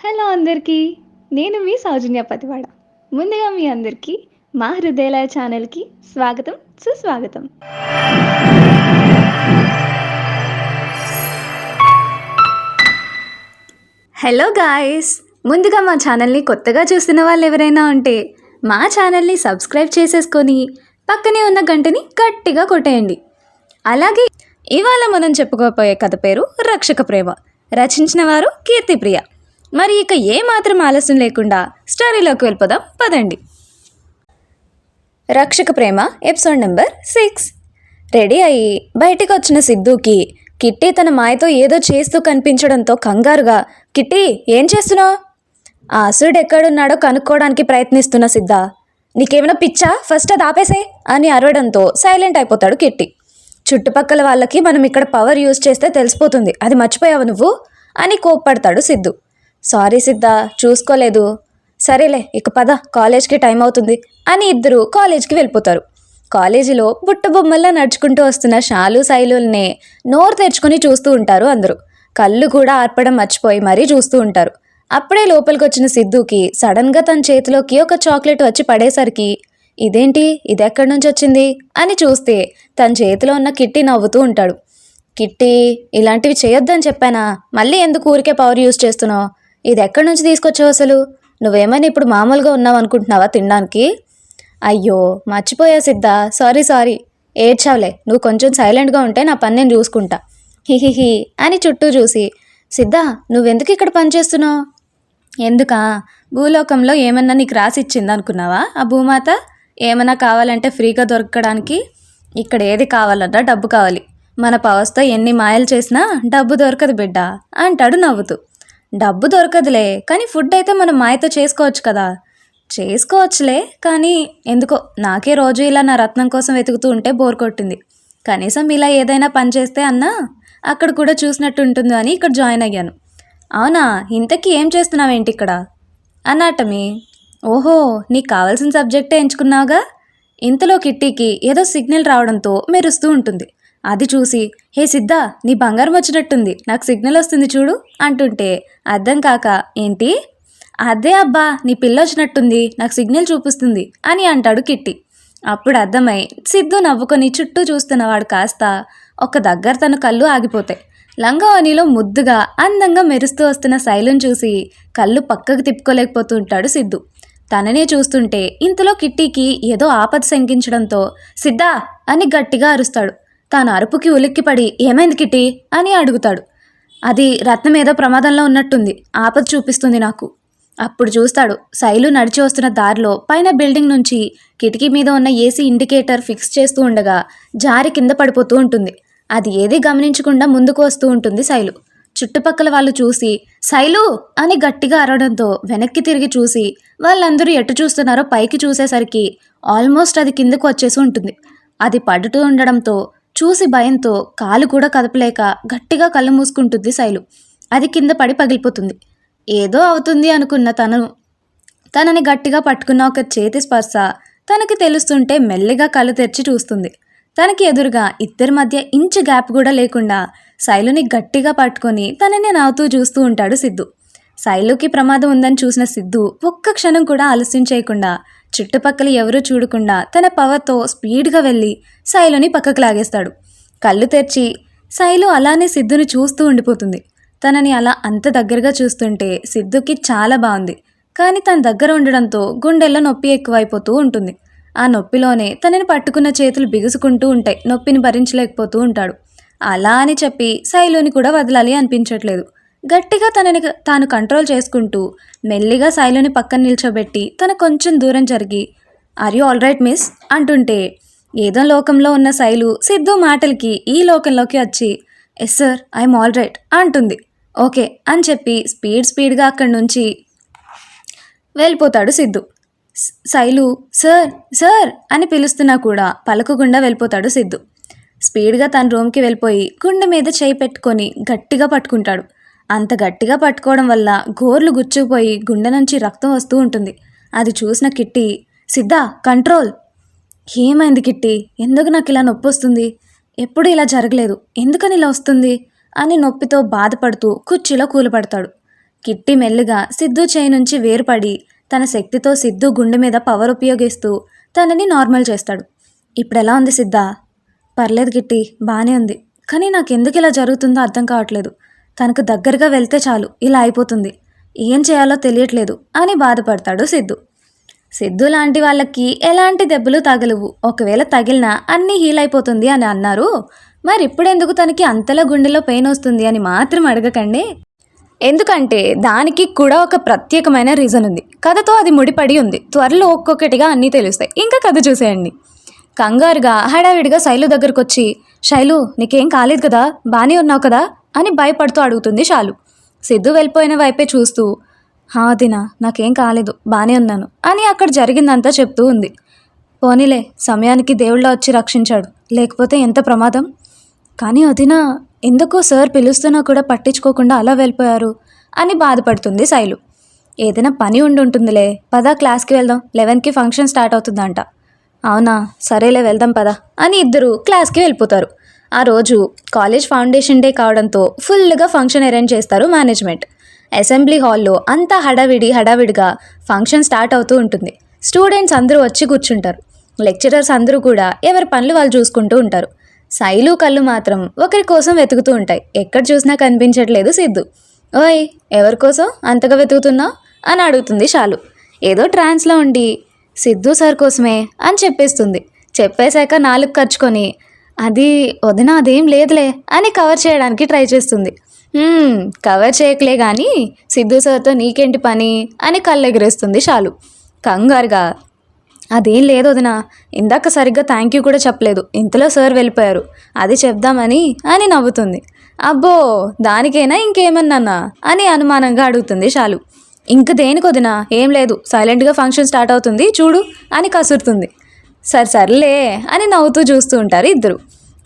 Hello అందరికీ నేను మీ సౌజన్య పతివాడ. ముందుగా మీ అందరికీ మా హృదయలయ ఛానల్కి స్వాగతం సుస్వాగతం. హలో గాయస్ ముందుగా మా ఛానల్ని కొత్తగా చూస్తున్న వాళ్ళు ఎవరైనా ఉంటే మా ఛానల్ని సబ్స్క్రైబ్ చేసేసుకొని పక్కనే ఉన్న గంటని గట్టిగా కొట్టేయండి. అలాగే ఇవాళ మనం చెప్పుకోబోయే కథ పేరు రక్షక ప్రేమ. రచించిన వారు కీర్తిప్రియ. మరి ఇక ఏమాత్రం ఆలస్యం లేకుండా స్టోరీలోకి వెళ్ళిపోదాం. పదండి. Rakshaka Prema episode number six. Ready అయ్యి బయటికి వచ్చిన సిద్ధుకి కిట్టి తన మాయతో ఏదో చేస్తూ కనిపించడంతో కంగారుగా కిట్టి ఏం చేస్తున్నావు? ఆ అసురుడు ఎక్కడున్నాడో కనుక్కోవడానికి ప్రయత్నిస్తున్న సిద్ధ నీకేమైనా పిచ్చా? ఫస్ట్ అది ఆపేసే అని అరవడంతో సైలెంట్ అయిపోతాడు కిట్టి. చుట్టుపక్కల వాళ్ళకి మనం ఇక్కడ పవర్ యూజ్ చేస్తే తెలిసిపోతుంది. అది మర్చిపోయావు నువ్వు? అని కోప్పడతాడు సిద్ధు. సారీ సిద్ధ. చూసుకోలేదు. సరేలే ఇక పద. కాలేజ్కి టైం అవుతుంది అని ఇద్దరు కాలేజ్కి వెళ్ళిపోతారు. కాలేజీలో బుట్ట బొమ్మల్లా నడుచుకుంటూ వస్తున్న షాలు శైలుల్నే నోరు తెరుచుకుని చూస్తూ ఉంటారు అందరూ. కళ్ళు కూడా ఆర్పడం మర్చిపోయి మరీ చూస్తూ ఉంటారు. అప్పుడే లోపలికి వచ్చిన సిద్ధుకి సడన్గా తన చేతిలోకి ఒక చాక్లెట్ వచ్చి పడేసరికి ఇదేంటి? ఇది ఎక్కడి నుంచి వచ్చింది? అని చూస్తే తన చేతిలో ఉన్న కిట్టి నవ్వుతూ ఉంటాడు. కిట్టి ఇలాంటివి చేయొద్దని చెప్పానా? మళ్ళీ ఎందుకు ఊరికే పవర్ యూజ్ చేస్తున్నావు? ఇది ఎక్కడి నుంచి తీసుకొచ్చావు అసలు? నువ్వేమైనా ఇప్పుడు మామూలుగా ఉన్నావు అనుకుంటున్నావా తినడానికి? అయ్యో మర్చిపోయా సిద్ధ. Sorry sorry. ఏడ్చావులే. నువ్వు కొంచెం సైలెంట్గా ఉంటే నా పని నేను చూసుకుంటా. హిహిహి అని చుట్టూ చూసి. సిద్ధ నువ్వెందుకు ఇక్కడ పని చేస్తున్నావు? ఎందుకా? భూలోకంలో ఏమన్నా నీకు రాసి ఇచ్చింది అనుకున్నావా ఆ భూమాత? ఏమన్నా కావాలంటే ఫ్రీగా దొరకడానికి? ఇక్కడ ఏది కావాలన్నా డబ్బు కావాలి. మన పవర్స్తో ఎన్ని మాయలు చేసినా డబ్బు దొరకదు బిడ్డ. అంటాడు నవ్వుతూ. డబ్బు దొరకదులే కానీ ఫుడ్ అయితే మనం మాయతో చేసుకోవచ్చు కదా. చేసుకోవచ్చులే కానీ ఎందుకో నాకే రోజు ఇలా నా రత్నం కోసం వెతుకుతూ ఉంటే బోర్ కొట్టింది. కనీసం ఇలా ఏదైనా పని చేస్తే అన్నా అక్కడ కూడా చూసినట్టు ఉంటుంది అని ఇక్కడ జాయిన్ అయ్యాను. అవునా ఇంతకీ ఏం చేస్తున్నావేంటి ఇక్కడ? అనాటమీ ఓహో నీకు కావాల్సిన సబ్జెక్టే ఎంచుకున్నావుగా? ఇంతలో కిట్టీకి ఏదో సిగ్నల్ రావడంతో మెరుస్తూ ఉంటుంది. అది చూసి హే సిద్ధ నీ బంగారం వచ్చినట్టుంది. నాకు సిగ్నల్ వస్తుంది చూడు అంటుంటే అర్థం కాక ఏంటి? అదే అబ్బా నీ పిల్ల వచ్చినట్టుంది. నాకు సిగ్నల్ చూపిస్తుంది అని అంటాడు కిట్టి. అప్పుడు అర్థమై సిద్ధు నవ్వుకొని చుట్టూ చూస్తున్నవాడు కాస్త ఒక దగ్గర తన కళ్ళు ఆగిపోతాయి. లంగవాణిలో ముద్దుగా అందంగా మెరుస్తూ వస్తున్న శైలం చూసి కళ్ళు పక్కకు తిప్పుకోలేకపోతూ ఉంటాడు సిద్ధు. తననే చూస్తుంటే ఇంతలో కిట్టీకి ఏదో ఆపద శంకించడంతో సిద్ధా అని గట్టిగా అరుస్తాడు. తాను అరుపుకి ఉలిక్కిపడి ఏమైంది కిటి అని అడుగుతాడు. అది రత్నం ఏదో ప్రమాదంలో ఉన్నట్టుంది. ఆపద చూపిస్తుంది నాకు. అప్పుడు చూస్తాడు శైలు నడిచి వస్తున్న దారిలో పైన బిల్డింగ్ నుంచి కిటికీ మీద ఉన్న ఏసీ ఇండికేటర్ ఫిక్స్ చేస్తూ ఉండగా జారి కింద పడిపోతూ ఉంటుంది. అది ఏది గమనించకుండా ముందుకు వస్తూ ఉంటుంది శైలు. చుట్టుపక్కల వాళ్ళు చూసి శైలు! అని గట్టిగా అరవడంతో వెనక్కి తిరిగి చూసి వాళ్ళందరూ ఎటు చూస్తున్నారో పైకి చూసేసరికి ఆల్మోస్ట్ అది కిందకు వచ్చేసి ఉంటుంది. అది పడుతూ ఉండడంతో చూసి భయంతో కాలు కూడా కదపలేక గట్టిగా కళ్ళు మూసుకుంటుంది శైలు. అది కింద పడి పగిలిపోతుంది. ఏదో అవుతుంది అనుకున్న తనను తనని గట్టిగా పట్టుకున్న ఒక చేతి స్పర్శ తనకి తెలుస్తుంటే మెల్లిగా కళ్ళు తెరిచి చూస్తుంది. తనకి ఎదురుగా ఇద్దరి మధ్య ఇంచు గ్యాప్ కూడా లేకుండా శైలుని గట్టిగా పట్టుకొని తనని నవ్వుతూ చూస్తూ ఉంటాడు సిద్ధు. శైలుకి ప్రమాదం ఉందని చూసిన సిద్ధు ఒక్క క్షణం కూడా ఆలస్యం చేయకుండా చుట్టుపక్కల ఎవరూ చూడకుండా తన పవర్తో స్పీడ్గా వెళ్ళి శైలుని పక్కకు లాగేస్తాడు. కళ్ళు తెరిచి శైలు అలానే సిద్ధుని చూస్తూ ఉండిపోతుంది. తనని అలా అంత దగ్గరగా చూస్తుంటే సిద్ధుకి చాలా బాగుంది కానీ తన దగ్గర ఉండడంతో గుండెల్లో నొప్పి ఎక్కువైపోతూ ఉంటుంది. ఆ నొప్పిలోనే తనని పట్టుకున్న చేతులు బిగుసుకుంటూ ఉంటాయి. నొప్పిని భరించలేకపోతూ ఉంటాడు. అలా అని చెప్పి శైలుని కూడా వదలాలి అనిపించట్లేదు. గట్టిగా తనని తాను కంట్రోల్ చేసుకుంటూ మెల్లిగా శైలుని పక్కన నిల్చోబెట్టి తన కొంచెం దూరం జరిగి are you all right miss అంటుంటే ఏదో లోకంలో ఉన్న శైలు సిద్ధు మాటలకి ఈ లోకంలోకి వచ్చి yes sir I'm all right అంటుంది. ఓకే అని చెప్పి స్పీడ్ స్పీడ్గా అక్కడి నుంచి వెళ్ళిపోతాడు సిద్ధు. శైలు సార్ సార్ అని పిలుస్తున్నా కూడా పలకకుండా వెళ్ళిపోతాడు సిద్ధు. స్పీడ్గా తన రూమ్కి వెళ్ళిపోయి గుండె మీద చేయి పెట్టుకొని గట్టిగా పట్టుకుంటాడు. అంత గట్టిగా పట్టుకోవడం వల్ల గోర్లు గుచ్చుకుపోయి గుండె నుంచి రక్తం వస్తూ ఉంటుంది. అది చూసిన కిట్టి సిద్ధ కంట్రోల్. ఏమైంది కిట్టి? ఎందుకు నాకు ఇలా నొప్పి వస్తుంది? ఎప్పుడు ఇలా జరగలేదు? ఎందుకని ఇలా వస్తుంది? అని నొప్పితో బాధపడుతూ కుర్చీలో కూలపడతాడు కిట్టి మెల్లిగా సిద్ధు చేయి నుంచి వేరుపడి తన శక్తితో సిద్ధు గుండె మీద పవర్ ఉపయోగిస్తూ తనని నార్మల్ చేస్తాడు. ఇప్పుడెలా ఉంది సిద్ధ? పర్లేదు కిట్టి బాగానే ఉంది. కానీ నాకు ఎందుకు ఇలా జరుగుతుందో అర్థం కావట్లేదు. తనకు దగ్గరగా వెళ్తే చాలు ఇలా అయిపోతుంది. ఏం చేయాలో తెలియట్లేదు అని బాధపడతాడు సిద్ధు. సిద్ధు లాంటి వాళ్ళకి ఎలాంటి దెబ్బలు తగలవు. ఒకవేళ తగిలినా అన్నీ హీల్ అయిపోతుంది అని అన్నారు. మరి ఇప్పుడెందుకు తనకి అంతలా గుండెలో పెయిన్ వస్తుంది అని మాత్రం అడగకండి. ఎందుకంటే దానికి కూడా ఒక ప్రత్యేకమైన రీజన్ ఉంది. కథతో అది ముడిపడి ఉంది. త్వరలో ఒక్కొక్కటిగా అన్నీ తెలుస్తాయి. ఇంకా కథ చూసేయండి. కంగారుగా హడావిడిగా శైలు దగ్గరకు వచ్చి శైలు నీకేం కాలేదు కదా? బాగానే ఉన్నావు కదా? అని భయపడుతూ అడుగుతుంది శాలు సిద్ధు వెళ్ళిపోయిన వైపే చూస్తూ హా దినా నాకేం కాలేదు బాగానే ఉన్నాను అని అక్కడ జరిగిందంతా చెప్తూ ఉంది. పోనీలే సమయానికి దేవుళ్ళ వచ్చి రక్షించాడు లేకపోతే ఎంత ప్రమాదం? కానీ అదినా ఎందుకో సార్ పిలుస్తున్నా కూడా పట్టించుకోకుండా అలా వెళ్ళిపోయారు అని బాధపడుతుంది శైలు. ఏదైనా పని ఉండి ఉంటుందిలే పదా క్లాస్కి వెళ్దాం లెవెన్కి ఫంక్షన్ స్టార్ట్ అవుతుందంట. అవునా సరేలే వెళ్దాం పదా అని ఇద్దరు క్లాస్కి వెళ్ళిపోతారు. ఆ రోజు కాలేజ్ ఫౌండేషన్ డే కావడంతో ఫుల్గా ఫంక్షన్ అరేంజ్ చేస్తారు మేనేజ్మెంట్. అసెంబ్లీ హాల్లో అంతా హడావిడి హడావిడిగా ఫంక్షన్ స్టార్ట్ అవుతూ ఉంటుంది. స్టూడెంట్స్ అందరూ వచ్చి కూర్చుంటారు. లెక్చరర్స్ అందరూ కూడా ఎవరి పనులు వాళ్ళు చూసుకుంటూ ఉంటారు. శైలు కళ్ళు మాత్రం ఒకరి కోసం వెతుకుతూ ఉంటాయి. ఎక్కడ చూసినా కనిపించట్లేదు సిద్ధు. ఓయ్ ఎవరి కోసం అంతగా వెతుకుతున్నావు? అని అడుగుతుంది షాలు. ఏదో ట్రాన్స్లో ఉండి సిద్ధు సార్ కోసమే అని చెప్పేస్తుంది. చెప్పేశాక నాలుగు ఖర్చుకొని అది వదిన అదేం లేదులే అని కవర్ చేయడానికి ట్రై చేస్తుంది. కవర్ చేయకలే కానీ సిద్ధు సార్తో నీకేంటి పని? అని కళ్ళెగిరేస్తుంది షాలు. కంగారుగా. అదేం లేదు వదిన ఇందాక సరిగ్గా థ్యాంక్ యూ కూడా చెప్పలేదు. ఇంతలో సార్ వెళ్ళిపోయారు. అది చెప్దామని అని నవ్వుతుంది. అబ్బో దానికైనా ఇంకేమన్నానా? అని అనుమానంగా అడుగుతుంది షాలు. ఇంక దేనికి వదిన ఏం లేదు. సైలెంట్గా ఫంక్షన్ స్టార్ట్ అవుతుంది. చూడు అని కసురుతుంది. సరే సర్లే అని నవ్వుతూ చూస్తూ ఉంటారు ఇద్దరు.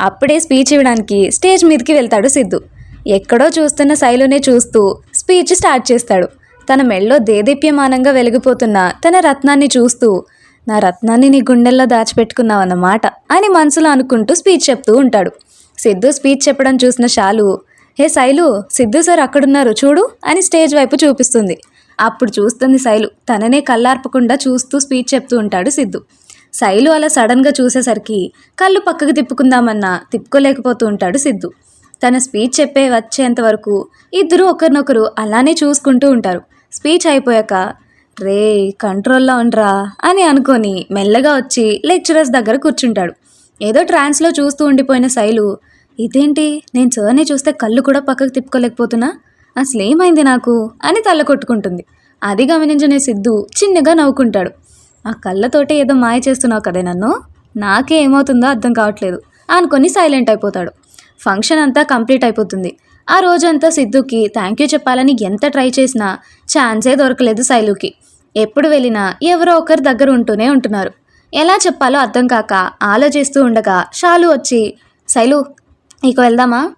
అప్పుడే స్పీచ్ ఇవ్వడానికి స్టేజ్ మీదకి వెళ్తాడు సిద్ధు. ఎక్కడో చూస్తున్న శైలునే చూస్తూ స్పీచ్ స్టార్ట్ చేస్తాడు. తన మెళ్ళో దేదీప్యమానంగా వెలిగిపోతున్న తన రత్నాన్ని చూస్తూ నా రత్నాన్ని నీ గుండెల్లో దాచిపెట్టుకున్నావన్నమాట అని మనసులో అనుకుంటూ స్పీచ్ చెప్తూ ఉంటాడు. సిద్ధు స్పీచ్ చెప్పడం చూసిన షాలు హే శైలు సిద్ధు సార్ అక్కడున్నారు చూడు అని స్టేజ్ వైపు చూపిస్తుంది. అప్పుడు చూస్తుంది శైలు తననే కళ్ళార్పకుండా చూస్తూ స్పీచ్ చెప్తూ ఉంటాడు సిద్ధు. శైలు అలా సడన్గా చూసేసరికి కళ్ళు పక్కకు తిప్పుకుందామన్నా తిప్పుకోలేకపోతూ ఉంటాడు సిద్ధు. తన స్పీచ్ చెప్పే వచ్చేంత వరకు ఇద్దరు ఒకరినొకరు అలానే చూసుకుంటూ ఉంటారు. స్పీచ్ అయిపోయాక రే కంట్రోల్లో ఉండరా? అని అనుకొని మెల్లగా వచ్చి లెక్చరర్స్ దగ్గర కూర్చుంటాడు. ఏదో ట్రాన్స్లో చూస్తూ ఉండిపోయిన శైలు ఇదేంటి? నేను సార్ని చూస్తే కళ్ళు కూడా పక్కకు తిప్పుకోలేకపోతున్నా? అసలు ఏమైంది నాకు? అని తల్ల కొట్టుకుంటుంది అది గమనించిన సిద్ధు చిన్నగా నవ్వుకుంటాడు. ఆ కళ్ళతోటే ఏదో మాయ చేస్తున్నావు కదే నన్ను. నాకే ఏమవుతుందో అర్థం కావట్లేదు. అనుకొని సైలెంట్ అయిపోతాడు. ఫంక్షన్ అంతా కంప్లీట్ అయిపోతుంది. ఆ రోజంతా సిద్ధుకి థ్యాంక్ యూ చెప్పాలని ఎంత ట్రై చేసినా ఛాన్సే దొరకలేదు శైలుకి. ఎప్పుడు వెళ్ళినా ఎవరో ఒకరి దగ్గర ఉంటూనే ఉంటున్నారు. ఎలా చెప్పాలో అర్థం కాక ఆలోచిస్తూ ఉండగా షాలు వచ్చి శైలు ఇక వెళ్దామా?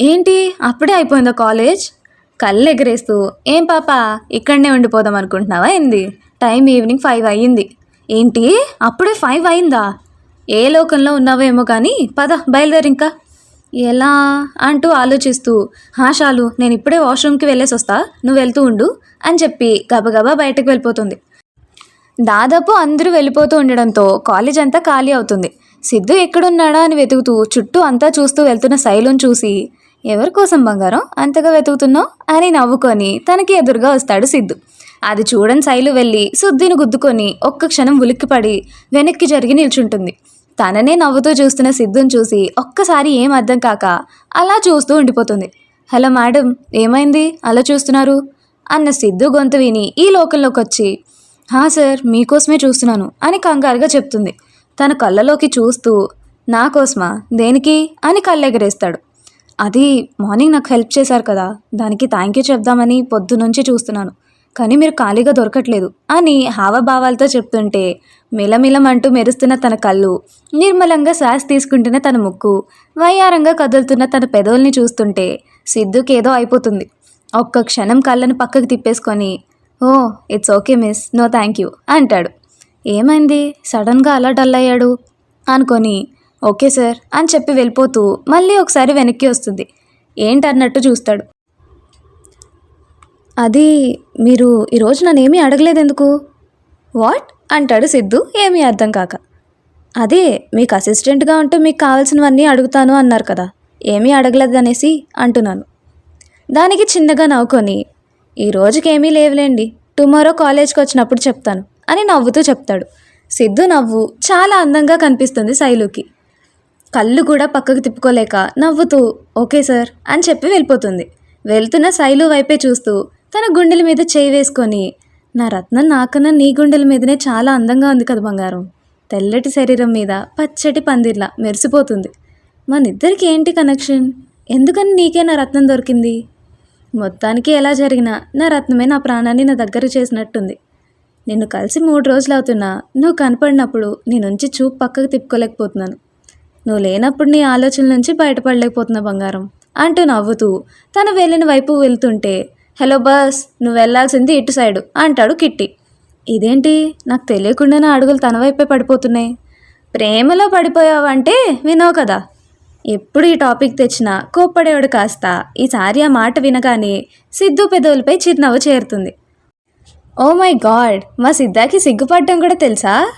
ఏంటి? అప్పుడే అయిపోయిందా కాలేజ్? కళ్ళు ఎగరేస్తూ ఏం పాప ఇక్కడనే ఉండిపోదాం అనుకుంటున్నావా ఏంది? టైం ఈవినింగ్ ఫైవ్ అయ్యింది. ఏంటి? అప్పుడే ఫైవ్ అయిందా? ఏ లోకంలో ఉన్నావేమో కానీ పద బయలుదేరింకా. ఎలా? అంటూ ఆలోచిస్తూ హాషాలు నేను ఇప్పుడే వాష్రూమ్కి వెళ్ళేసి వస్తా నువ్వు వెళ్తూ ఉండు అని చెప్పి గబగబా బయటకు వెళ్ళిపోతుంది. దాదాపు అందరూ వెళ్ళిపోతూ ఉండడంతో కాలేజ్ అంతా ఖాళీ అవుతుంది. సిద్ధు ఎక్కడున్నాడా అని వెతుకుతూ చుట్టూ అంతా చూస్తూ వెళ్తున్న శైలును చూసి ఎవరి కోసం బంగారం? అంతగా వెతుకుతున్నావు? అని నవ్వుకొని తనకి ఎదురుగా వస్తాడు సిద్ధు. అది చూడని శైలు వెళ్ళి సుద్దిని గుద్దుకొని ఒక్క క్షణం ఉలిక్కిపడి వెనక్కి జరిగి నిల్చుంటుంది. తననే నవ్వుతూ చూస్తున్న సిద్ధుని చూసి ఒక్కసారి ఏం అర్థం కాక అలా చూస్తూ ఉండిపోతుంది. హలో మేడం ఏమైంది? అలా చూస్తున్నారు? అన్న సిద్ధు గొంతు విని ఈ లోకంలోకి వచ్చి హా సార్ మీకోసమే చూస్తున్నాను అని కంగారుగా చెప్తుంది. తన కళ్ళలోకి చూస్తూ నా కోసమా? దేనికి? అని కళ్ళెగరేస్తాడు. అది మార్నింగ్ నాకు హెల్ప్ చేశారు కదా దానికి థ్యాంక్ యూ చెప్దామని పొద్దు నుంచి చూస్తున్నాను. కానీ మీరు ఖాళీగా దొరకట్లేదు అని హావభావాలతో చెప్తుంటే మిలమిలమంటూ మెరుస్తున్న తన కళ్ళు నిర్మలంగా శ్వాస తీసుకుంటున్న తన ముక్కు వయ్యారంగా కదులుతున్న తన పెదవుల్ని చూస్తుంటే సిద్ధుకేదో అయిపోతుంది. ఒక్క క్షణం కళ్ళను పక్కకు తిప్పేసుకొని ఓ it's okay miss no thank you అంటాడు. ఏమైంది? సడన్గా అలా డల్ అయ్యాడు? అనుకొని ఓకే సార్ అని చెప్పి వెళ్ళిపోతూ మళ్ళీ ఒకసారి వెనక్కి వస్తుంది. ఏంటన్నట్టు చూస్తాడు? అది మీరు ఈరోజు నన్నేమీ అడగలేదు ఎందుకు వాట్? అంటాడు సిద్ధు ఏమీ అర్థం కాక. అదే మీకు అసిస్టెంట్గా ఉంటూ మీకు కావాల్సినవన్నీ అడుగుతాను అన్నారు కదా. ఏమీ అడగలేదు అనేసి అంటున్నాను. దానికి చిన్నగా నవ్వుకొని ఈ రోజుకి ఏమీ లేవులేండి టుమారో కాలేజ్కి వచ్చినప్పుడు చెప్తాను అని నవ్వుతూ చెప్తాడు. సిద్ధు నవ్వు చాలా అందంగా కనిపిస్తుంది శైలుకి. కళ్ళు కూడా పక్కకు తిప్పుకోలేక నవ్వుతూ ఓకే సార్ అని చెప్పి వెళ్ళిపోతుంది. వెళ్తున్న శైలు వైపే చూస్తూ తన గుండెల మీద చేయి వేసుకొని నా రత్నం నాకన్నా నీ గుండెల మీదనే చాలా అందంగా ఉంది కదా బంగారం. తెల్లటి శరీరం మీద పచ్చటి పందిర్లా మెరిసిపోతుంది. మనిద్దరికి ఏంటి కనెక్షన్ ఎందుకని నీకే నా రత్నం దొరికింది? మొత్తానికి ఎలా జరిగినా నా రత్నమే నా ప్రాణాన్ని నా దగ్గర చేసినట్టుంది. నిన్ను కలిసి మూడు రోజులు అవుతున్నా నువ్వు కనపడినప్పుడు నీ నుంచి చూపు పక్కకు తిప్పుకోలేకపోతున్నాను. నువ్వు లేనప్పుడు నీ ఆలోచన నుంచి బయటపడలేకపోతున్నా బంగారం. అంటూ నవ్వుతూ తను వెళ్ళిన వైపు వెళ్తుంటే హలో బస్ నువ్వు వెళ్ళాల్సింది ఇటు సైడు అంటాడు కిట్టి. ఇదేంటి? నాకు తెలియకుండానే అడుగులు తన వైపే పడిపోతున్నాయి. ప్రేమలో పడిపోయావంటే వినవు కదా. ఎప్పుడు ఈ టాపిక్ తెచ్చినా కోప్పడేవాడు కాస్త. ఈసారి ఆ మాట వినగానే సిద్ధు పెదవులపై చిరునవ్వు చేరుతుంది. ఓ మై గాడ్ మా సిద్ధాకి సిగ్గుపడడం కూడా తెలుసా?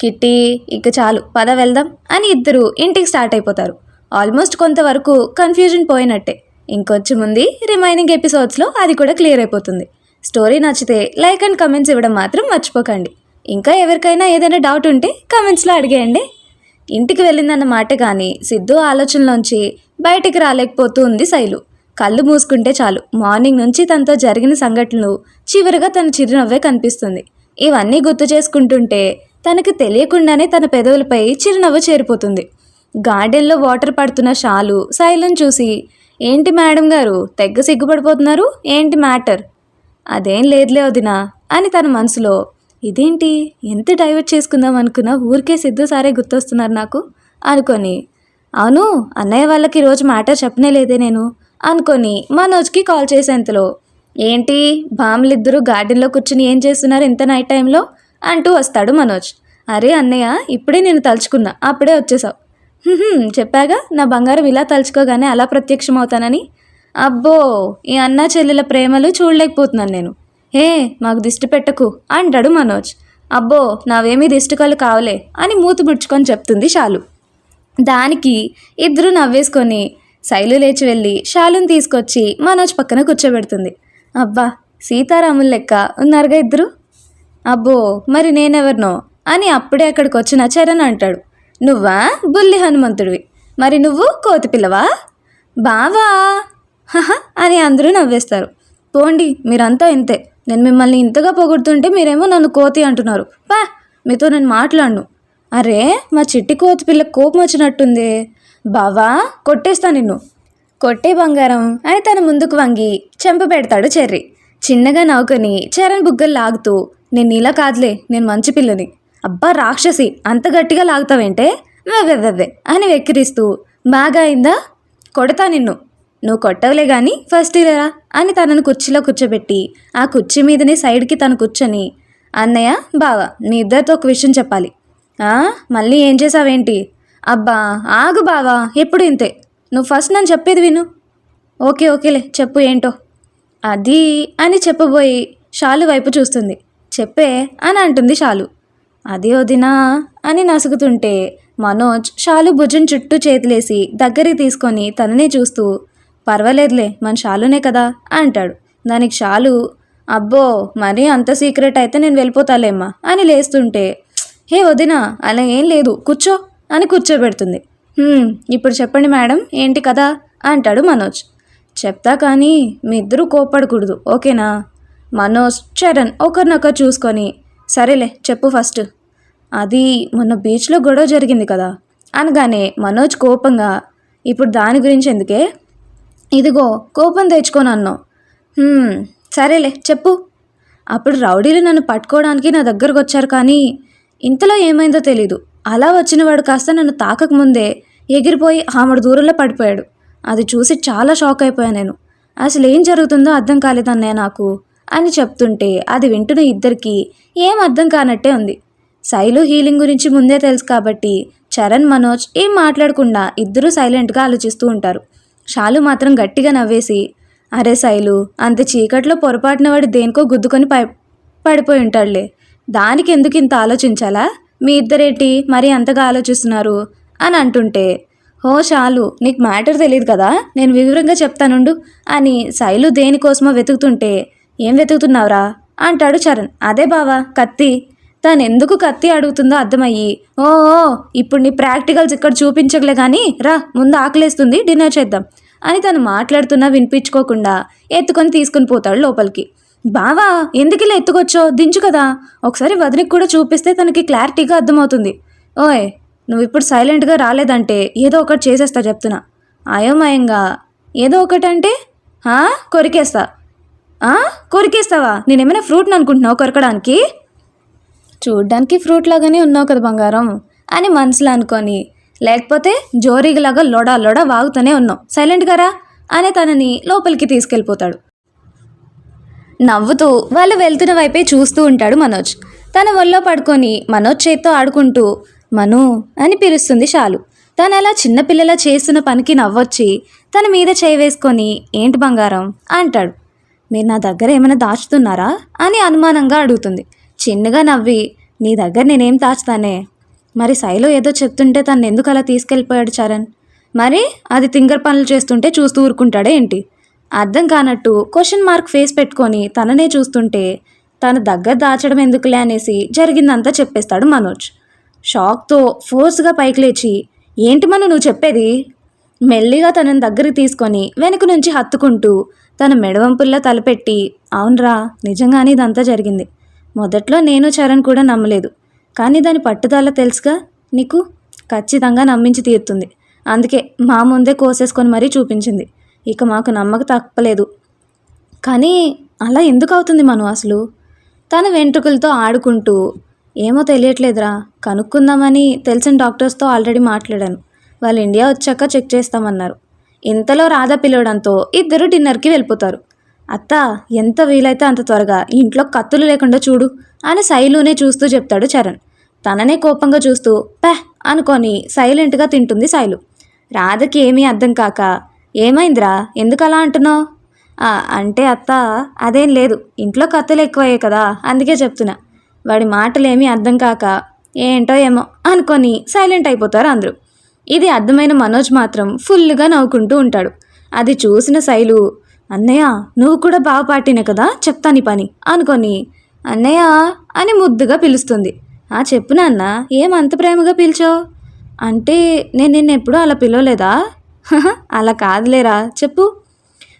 కిట్టి ఇక చాలు పద వెళ్దాం అని ఇద్దరు ఇంటికి స్టార్ట్ అయిపోతారు. ఆల్మోస్ట్ కొంతవరకు కన్ఫ్యూజన్ పోయినట్టే. ఇంకొంచెం ఉంది రిమైనింగ్ ఎపిసోడ్స్లో అది కూడా క్లియర్ అయిపోతుంది. స్టోరీ నచ్చితే లైక్ అండ్ కమెంట్స్ ఇవ్వడం మాత్రం మర్చిపోకండి. ఇంకా ఎవరికైనా ఏదైనా డౌట్ ఉంటే కమెంట్స్లో అడిగేయండి. ఇంటికి వెళ్ళిందన్న మాట కానీ సిద్ధు ఆలోచనలోంచి బయటికి రాలేకపోతూ ఉంది శైలు. కళ్ళు మూసుకుంటే చాలు. మార్నింగ్ నుంచి తనతో జరిగిన సంఘటనలు చివరిగా తన చిరునవ్వే కనిపిస్తుంది. ఇవన్నీ గుర్తు చేసుకుంటుంటే తనకు తెలియకుండానే తన పెదవులపై చిరునవ్వు చేరిపోతుంది. గార్డెన్లో వాటర్ పడుతున్న షాలు శైలను చూసి ఏంటి మేడం గారు తెగ్గ సిగ్గుపడిపోతున్నారు? ఏంటి మ్యాటర్? అదేం లేదులే వదినా అని తన మనసులో ఇదేంటి ఎంత డైవర్ట్ చేసుకుందాం అనుకున్నా ఊరికే సిద్ధు సారే గుర్తొస్తున్నారు నాకు అనుకొని అవును అన్నయ్య వాళ్ళకి ఈరోజు మ్యాటర్ చెప్పనే లేదే నేను అనుకొని మనోజ్కి కాల్ చేసేంతలో ఏంటి బామ్లిద్దరూ గార్డెన్లో కూర్చుని ఏం చేస్తున్నారు ఇంత నైట్ టైంలో? అంటూ వస్తాడు మనోజ్. అరే అన్నయ్య ఇప్పుడే నేను తలుచుకున్నా అప్పుడే వచ్చేసావు. చెప్పాగా నా బంగారం ఇలా తలుచుకోగానే అలా ప్రత్యక్షమవుతానని? అబ్బో ఈ అన్నా చెల్లెల ప్రేమలు చూడలేకపోతున్నాను నేను. హే మాకు దిష్టి పెట్టకు అంటాడు మనోజ్. అబ్బో నావేమీ దిష్టికలు కావలే అని మూతి ముడుచుకొని చెప్తుంది షాలు. దానికి ఇద్దరు నవ్వేసుకొని శైలు లేచి వెళ్ళి షాలుని తీసుకొచ్చి మనోజ్ పక్కన కూర్చోబెడుతుంది. అబ్బా సీతారాముల లెక్క ఉన్నారుగా ఇద్దరు? అబ్బో మరి నేనెవరినో? అని అప్పుడే అక్కడికి వచ్చిన చరణ్ అంటాడు. నువ్వా బుల్లి హనుమంతుడివి? మరి నువ్వు కోతి పిల్లవా? బావా! అని అందరూ నవ్వేస్తారు. పోండి మీరంతా ఇంతే. నేను మిమ్మల్ని ఇంతగా పొగుడుతుంటే మీరేమో నన్ను కోతి అంటున్నారు. పా మీతో నేను మాట్లాడను. అరే మా చిట్టి కోతి పిల్ల కోపం వచ్చినట్టుంది. బావా కొట్టేస్తా నిన్ను. కొట్టే బంగారం అని తన ముందుకు వంగి చెంప పెడతాడు చెర్రి. చిన్నగా నవ్వుకొని చరణ్ బుగ్గలు లాగుతూ నేను ఇలా కాదులే నేను మంచి పిల్లని. అబ్బా రాక్షసి అంత గట్టిగా లాగుతావేంటే? వెవ్వెవ్వెవ్వే అని వెక్కిరిస్తూ బాగా అయిందా? కొడతా నిన్ను. నువ్వు కొట్టవలే గాని ఫస్ట్ ఇలా అని తనను కుర్చీలో కూర్చోబెట్టి ఆ కుర్చీ మీదనే సైడ్కి తను కూర్చొని అన్నయ్య బావ మీ ఇద్దరితో ఒక విషయం చెప్పాలి. మళ్ళీ ఏం చేసావేంటి అబ్బా ఆగు బావా ఎప్పుడు ఇంతే. నువ్వు ఫస్ట్ నన్ను చెప్పేది విను. ఓకే ఓకేలే చెప్పు ఏంటో. అది అని చెప్పబోయి షాలు వైపు చూస్తుంది. చెప్పే అని అంటుంది షాలు. అది వదినా అని నసుగుతుంటే మనోజ్ షాలు భుజం చుట్టూ చేతులేసి దగ్గరికి తీసుకొని తననే చూస్తూ పర్వాలేదులే మన షాలునే కదా అంటాడు. దానికి షాలు అబ్బో మరీ అంత సీక్రెట్ అయితే నేను వెళ్ళిపోతాలేమ్మా అని లేస్తుంటే హే వదినా అలా ఏం లేదు కూర్చో అని కూర్చోబెడుతుంది. ఇప్పుడు చెప్పండి మేడం ఏంటి కదా అంటాడు మనోజ్. చెప్తా కానీ మీ ఇద్దరూ కోప్పడకూడదు ఓకేనా? మనోజ్ చరణ్ ఒకరినొకరు చూసుకొని సరేలే చెప్పు ఫస్ట్ అది మొన్న బీచ్లో గొడవ జరిగింది కదా. అనగానే మనోజ్ కోపంగా ఇప్పుడు దాని గురించి ఎందుకే? ఇదిగో కోపం తెచ్చుకొని అన్నావు సరేలే చెప్పు. అప్పుడు రౌడీలు నన్ను పట్టుకోవడానికి నా దగ్గరకు వచ్చారు కానీ ఇంతలో ఏమైందో తెలీదు. అలా వచ్చినవాడు కాస్త నన్ను తాకకముందే ఎగిరిపోయి ఆమెడు దూరంలో పడిపోయాడు. అది చూసి చాలా షాక్ అయిపోయాను నేను. అసలు ఏం జరుగుతుందో అర్థం కాలేదన్నయ్య నాకు అని చెప్తుంటే అది వింటున్న ఇద్దరికి ఏం అర్థం కానట్టే ఉంది. శైలు హీలింగ్ గురించి ముందే తెలుసు కాబట్టి చరణ్ మనోజ్ ఏం మాట్లాడకుండా ఇద్దరూ సైలెంట్గా ఆలోచిస్తూ ఉంటారు. షాలు మాత్రం గట్టిగా నవ్వేసి అరే శైలు అంత చీకట్లో పొరపాటున వాడు దేనికో గుద్దుకొని పై పడిపోయి ఉంటాడులే. దానికి ఎందుకు ఇంత ఆలోచించాలా? మీ ఇద్దరేంటి మరీ అంతగా ఆలోచిస్తున్నారు? అని అంటుంటే హో షాలు నీకు మ్యాటర్ తెలియదు కదా నేను వివరంగా చెప్తానుండు అని శైలు దేనికోసమో వెతుకుతుంటే ఏం వెతుకుతున్నావురా? అంటాడు చరణ్. అదే బావా కత్తి. తను ఎందుకు కత్తి అడుగుతుందో అర్థమయ్యి. ఓ ఇప్పుడు నీ ప్రాక్టికల్స్ ఇక్కడ చూపించగలే కానీ రా ముందు ఆకలేస్తుంది డిన్నర్ చేద్దాం అని తను మాట్లాడుతున్నా వినిపించుకోకుండా ఎత్తుకొని తీసుకుని పోతాడు లోపలికి. బావా ఎందుకు ఇలా ఎత్తుకొచ్చో దించు కదా. ఒకసారి వదినికి కూడా చూపిస్తే తనకి క్లారిటీగా అర్థమవుతుంది. ఓయ్ నువ్వు ఇప్పుడు సైలెంట్గా రాలేదంటే ఏదో ఒకటి చేసేస్తా చెప్తున్నా. అయోమయంగా. ఏదో ఒకటి అంటే కొరికేస్తా. కొరికేస్తావా? నేనేమైనా ఫ్రూట్ని అనుకుంటున్నావు కొరకడానికి? చూడ్డానికి ఫ్రూట్ లాగానే ఉన్నావు కదా బంగారం అని మనసులో అనుకొని లేకపోతే జోరీగలాగా లొడా లొడా వాగుతూనే ఉన్నావు. సైలెంట్గా రా అని తనని లోపలికి తీసుకెళ్ళిపోతాడు. నవ్వుతూ వాళ్ళు వెళ్తున్న వైపే చూస్తూ ఉంటాడు మనోజ్. తన ఒళ్ళో పడుకొని మనోజ్ చేత్తో ఆడుకుంటూ మను అని పిలుస్తుంది షాలు. తను అలా చిన్నపిల్లల చేస్తున్న పనికి నవ్వొచ్చి తన మీద చేయి వేసుకొని ఏంటి బంగారం? అంటాడు. మీరు నా దగ్గర ఏమైనా దాచుతున్నారా? అని అనుమానంగా అడుగుతుంది. చిన్నగా నవ్వి నీ దగ్గర నేనేం దాచుతానే? మరి శైలు ఏదో చెప్తుంటే తను ఎందుకు అలా తీసుకెళ్ళిపోయాడు చరణ్? మరి అది తింగర్ పనులు చేస్తుంటే చూస్తూ ఊరుకుంటాడే ఏంటి? అర్థం కానట్టు క్వశ్చన్ మార్క్ ఫేస్ పెట్టుకొని తననే చూస్తుంటే తన దగ్గర దాచడం ఎందుకులే అనేసి జరిగిందంతా చెప్పేస్తాడు మనోజ్. షాక్తో ఫోర్స్గా పైకి లేచి ఏంటి మను నువ్వు చెప్పేది? మెల్లిగా తనని దగ్గరికి తీసుకొని వెనుక నుంచి హత్తుకుంటూ తన మెడవంపుల్లో తలపెట్టి అవునరా నిజంగానే ఇదంతా జరిగింది. మొదట్లో నేను చరణ్ కూడా నమ్మలేదు. కానీ దాని పట్టుదల తెలుసుగా? నీకు? ఖచ్చితంగా నమ్మించి తీరుతుంది. అందుకే మా ముందే కోసేసుకొని మరీ చూపించింది. ఇక మాకు నమ్మక తప్పలేదు. కానీ అలా ఎందుకు అవుతుంది మను అసలు? తన వెంట్రుకలతో ఆడుకుంటూ ఏమో తెలియట్లేదురా కనుక్కుందామని తెలిసిన డాక్టర్స్తో ఆల్రెడీ మాట్లాడాను. వాళ్ళు ఇండియా వచ్చాక చెక్ చేస్తామన్నారు. ఇంతలో రాధా పిలవడంతో ఇద్దరు డిన్నర్కి వెళ్ళిపోతారు. అత్త ఎంత వీలైతే అంత త్వరగా ఇంట్లో కత్తులు లేకుండా చూడు అని శైలునే చూస్తూ చెప్తాడు చరణ్. తననే కోపంగా చూస్తూ పెహ్ అనుకొని సైలెంట్గా తింటుంది శైలు. రాధకి ఏమీ అర్థం కాక ఏమైందిరా? ఎందుకు అలా అంటున్నావు అంటే అత్త అదేం లేదు. ఇంట్లో కత్తులు ఎక్కువయ్యాయి కదా అందుకే చెప్తున్నా. వాడి మాటలేమీ అర్థం కాక ఏంటో ఏమో అనుకొని సైలెంట్ అయిపోతారు అందరూ. ఇది అర్థమైన మనోజ్ మాత్రం ఫుల్గా నవ్వుకుంటూ ఉంటాడు. అది చూసిన శైలు అన్నయ్య నువ్వు కూడా బాగా పాటినే కదా? చెప్తాను ఈ పని. అనుకొని అన్నయ్య అని ముద్దుగా పిలుస్తుంది. ఆ చెప్పు నాన్న ఏం అంత ప్రేమగా పిలిచావు? అంటే నేను నిన్న ఎప్పుడూ అలా పిలవలేదా? అలా కాదులేరా చెప్పు.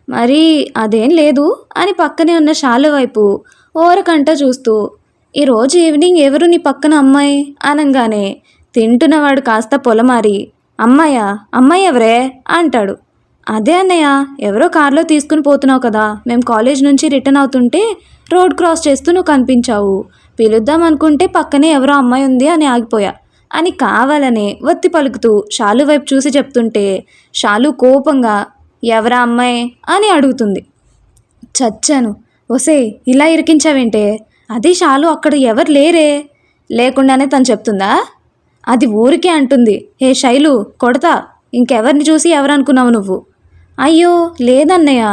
మరి అదేం లేదు అని పక్కనే ఉన్న షాలు వైపు ఓరకంట చూస్తూ ఈరోజు ఈవినింగ్ ఎవరు నీ పక్కన అమ్మాయి? అనగానే తింటున్నవాడు కాస్త పొలమారి అమ్మాయా అమ్మాయి ఎవరే? అంటాడు. అదే అన్నయ్య ఎవరో కారులో తీసుకుని పోతున్నావు కదా. మేము కాలేజ్ నుంచి రిటర్న్ అవుతుంటే రోడ్ క్రాస్ చేస్తూ నువ్వు కనిపించావు. పిలుద్దాం అనుకుంటే పక్కనే ఎవరో అమ్మాయి ఉంది అని ఆగిపోయా. అని కావాలనే ఒత్తి పలుకుతూ షాలు వైపు చూసి చెప్తుంటే షాలు కోపంగా ఎవరా అమ్మాయి? అని అడుగుతుంది. చచ్చాను. ఒసే ఇలా ఇరికించావేంటే? అది షాలు అక్కడ ఎవరు లేరే? లేకుండానే తను చెప్తుందా? అది ఊరికే అంటుంది. హే శైలు కొడతా. ఇంకెవరిని చూసి ఎవరనుకున్నావు నువ్వు? అయ్యో లేదన్నయ్య.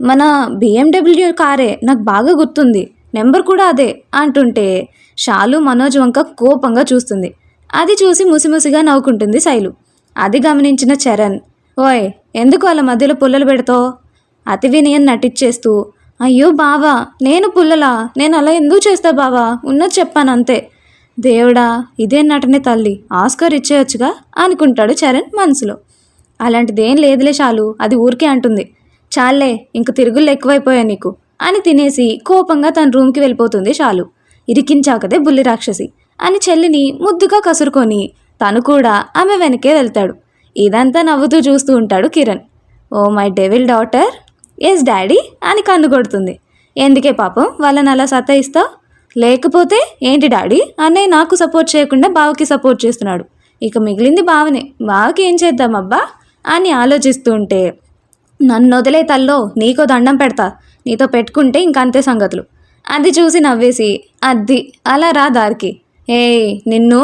మన బిఎండబ్ల్యూ కారే నాకు బాగా గుర్తుంది. నెంబర్ కూడా అదే అంటుంటే షాలు మనోజ్ వంక కోపంగా చూస్తుంది. అది చూసి ముసిముసిగా నవ్వుకుంటుంది శైలు. అది గమనించిన చరణ్. ఓయ్ ఎందుకు వాళ్ళ మధ్యలో పుల్లలు పెడతావు? అతి వినయం నటించేస్తూ అయ్యో బావా నేను పుల్లలా? నేను అలా ఎందుకు చేస్తా బావా? ఉన్నది చెప్పాను అంతే. దేవుడా ఇదే నటనే తల్లి ఆస్కర్ ఇచ్చేయొచ్చుగా అనుకుంటాడు చరణ్ మనసులో. అలాంటిదేం లేదులే చాలు అది ఊరికే అంటుంది. చాలే ఇంక తిరుగుళ్ళు ఎక్కువైపోయాయి నీకు. అని తినేసి కోపంగా తన రూమ్కి వెళ్ళిపోతుంది షాలు. ఇరికించాకదే బుల్లి రాక్షసి. అని చెల్లిని ముద్దుగా కసురుకొని తను కూడా ఆమె వెనకే వెళ్తాడు. ఇదంతా నవ్వుతూ చూస్తూ ఉంటాడు Kiran. Oh my devil daughter yes daddy? అని కన్ను కొడుతుంది. ఎందుకే పాపం వాళ్ళని అలా సతాయిస్తావు? లేకపోతే ఏంటి డాడీ? అన్నయ్య నాకు సపోర్ట్ చేయకుండా బావకి సపోర్ట్ చేస్తున్నాడు. ఇక మిగిలింది బావనే. బావకి ఏం చేద్దాం అబ్బా? అని ఆలోచిస్తూ ఉంటే నన్ను వదిలే తల్లో నీకో దండం పెడతా. నీతో పెట్టుకుంటే ఇంకంతే సంగతులు. అది చూసి నవ్వేసి అద్ది అలా రా దారికి. ఏ నిన్ను?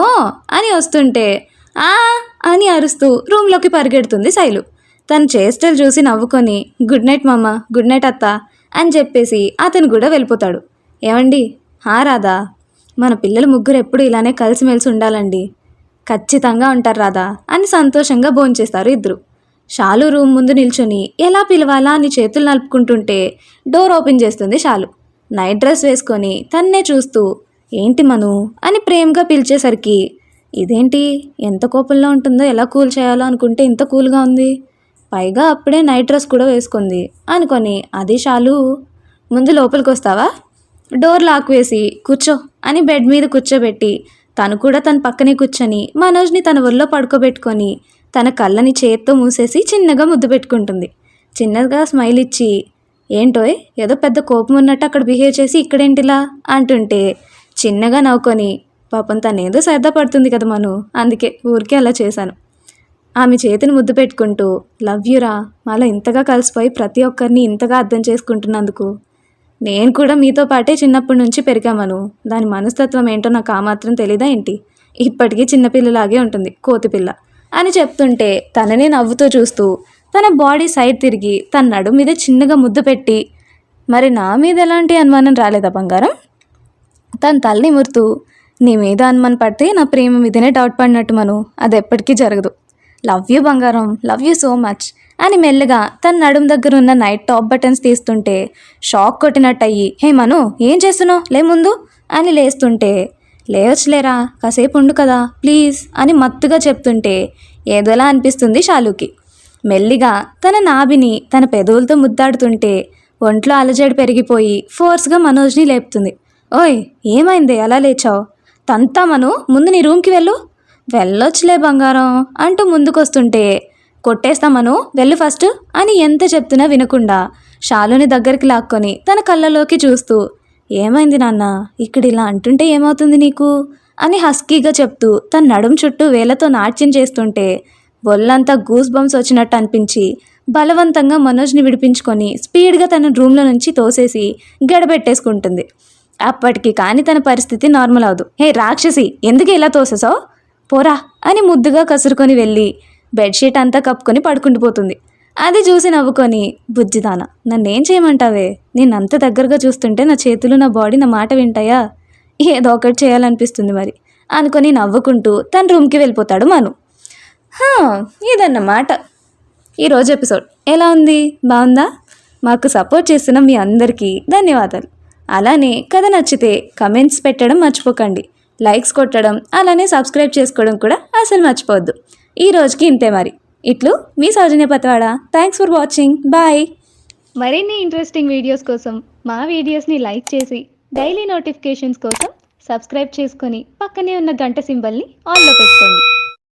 అని వస్తుంటే ఆ! అని అరుస్తూ రూమ్లోకి పరిగెడుతుంది శైలు. తన చేష్టలు చూసి నవ్వుకొని గుడ్ నైట్ మామ గుడ్ నైట్ అత్త అని చెప్పేసి అతను కూడా వెళ్ళిపోతాడు. ఏమండి హా రాధా మన పిల్లలు ముగ్గురు ఎప్పుడు ఇలానే కలిసిమెలిసి ఉండాలండి. ఖచ్చితంగా ఉంటారు రాధా అని సంతోషంగా భోంచేస్తారు ఇద్దరు. షాలు రూమ్ ముందు నిల్చొని ఎలా పిలవాలా అని చేతులు నలుపుకుంటుంటే డోర్ ఓపెన్ చేస్తుంది షాలు. నైట్ డ్రెస్ వేసుకొని తన్నే చూస్తూ ఏంటి మను అని ప్రేమగా పిలిచేసరికి ఇదేంటి? ఎంత కోపంలో ఉంటుందో ఎలా కూల్ చేయాలో అనుకుంటే ఇంత కూల్గా ఉంది. పైగా అప్పుడే నైట్ డ్రెస్ కూడా వేసుకుంది అనుకొని అది షాలు ముందు లోపలికి వస్తావా డోర్ లాక్ వేసి కూర్చో అని బెడ్ మీద కూర్చోబెట్టి తను కూడా తన పక్కనే కూర్చొని మనోజ్ని తన ఒళ్ళో పడుకోబెట్టుకొని తన కళ్ళని చేత్తో మూసేసి చిన్నగా ముద్దు పెట్టుకుంటుంది. చిన్నగా స్మైల్ ఇచ్చి ఏంటోయ్ ఏదో పెద్ద కోపం ఉన్నట్టు అక్కడ బిహేవ్ చేసి ఇక్కడేంటిలా? అంటుంటే చిన్నగా నవ్వుకొని పాపం తనేదో శ్రద్ధ పడుతుంది కదా మను అందుకే ఊరికే అలా చేశాను. ఆమె చేతిని ముద్దు పెట్టుకుంటూ లవ్ యురా? మాలో ఇంతగా కలిసిపోయి ప్రతి ఒక్కరిని ఇంతగా అర్థం చేసుకుంటున్నందుకు నేను కూడా మీతో పాటే చిన్నప్పటి నుంచి పెరిగామను దాని మనస్తత్వం ఏంటో నాకు ఆ మాత్రం తెలీదా ఏంటి? ఇప్పటికీ చిన్నపిల్లలాగే ఉంటుంది కోతిపిల్ల అని చెప్తుంటే తనని నవ్వుతూ చూస్తూ తన బాడీ సైడ్ తిరిగి తన నడు మీద చిన్నగా ముద్దు పెట్టి మరి నా మీద ఎలాంటి అనుమానం రాలేదా బంగారం? తన తల్లి మురుతూ నీ మీద అనుమానం పడితే నా ప్రేమ మీదనే డౌట్ పడినట్టు మను. అది ఎప్పటికీ జరగదు. లవ్ యూ బంగారం. లవ్ యూ సో మచ్ అని మెల్లగా తన నడుం దగ్గర ఉన్న నైట్ టాప్ బటన్స్ తీస్తుంటే షాక్ కొట్టినట్టయ్యి హే మను ఏం చేస్తున్నావు? లే ముందు అని లేస్తుంటే లేవచ్చులేరా కాసేపు ఉండు కదా ప్లీజ్ అని మత్తుగా చెప్తుంటే ఏదోలా అనిపిస్తుంది షాలుకి. మెల్లిగా తన నాభిని తన పెదవులతో ముద్దాడుతుంటే ఒంట్లో అలజడి పెరిగిపోయి ఫోర్స్గా మనోజ్ని లేపుతుంది. ఓయ్ ఏమైంది? ఎలా లేచావు? తంతా మను ముందు నీ రూమ్కి వెళ్ళు. వెళ్ళొచ్చులే బంగారం అంటూ ముందుకొస్తుంటే కొట్టేస్తామను? వెళ్ళు ఫస్ట్ అని ఎంత చెప్తున్నా వినకుండా షాలుని దగ్గరికి లాక్కొని తన కళ్ళలోకి చూస్తూ ఏమైంది నాన్న? ఇక్కడ ఇలా అంటుంటే ఏమవుతుంది నీకు? అని హస్కీగా చెప్తూ తన నడుం చుట్టూ వేలతో నాట్యం చేస్తుంటే ఒళ్ళంతా గూస్ బంప్స్ వచ్చినట్టు అనిపించి బలవంతంగా మనోజ్ని విడిపించుకొని స్పీడ్గా తన రూమ్లో నుంచి తోసేసి గడబెట్టేసుకుంటుంది. అప్పటికి కానీ తన పరిస్థితి నార్మల్ అవదు హే రాక్షసి ఎందుకు ఇలా తోసేసావు పోరా అని ముద్దుగా కసురుకొని వెళ్ళి బెడ్షీట్ అంతా కప్పుకొని పడుకుండిపోతుంది అది చూసి నవ్వుకొని బుజ్జిదాన నన్నేం చేయమంటావే? నేను అంత దగ్గరగా చూస్తుంటే నా చేతులు నా బాడీ నా మాట వింటాయా? ఏదో ఒకటి చేయాలనిపిస్తుంది మరి. అనుకొని నవ్వుకుంటూ తన రూమ్కి వెళ్ళిపోతాడు మను. ఇదన్నమాట. ఈరోజు ఎపిసోడ్. ఎలా ఉంది? బాగుందా? మాకు సపోర్ట్ చేస్తున్న మీ అందరికీ ధన్యవాదాలు. అలానే కథ నచ్చితే కమెంట్స్ పెట్టడం మర్చిపోకండి. లైక్స్ కొట్టడం అలానే సబ్స్క్రైబ్ చేసుకోవడం కూడా అసలు మర్చిపోవద్దు. ఈ రోజుకి ఇంతే మరి. ఇట్లు మీ Soujanya Patwada. Thanks for watching bye మరిన్ని ఇంట్రెస్టింగ్ వీడియోస్ కోసం మా వీడియోస్ని లైక్ చేసి డైలీ నోటిఫికేషన్స్ కోసం సబ్స్క్రైబ్ చేసుకొని పక్కనే ఉన్న గంట సింబల్ని ఆన్లో పెట్టుకోండి.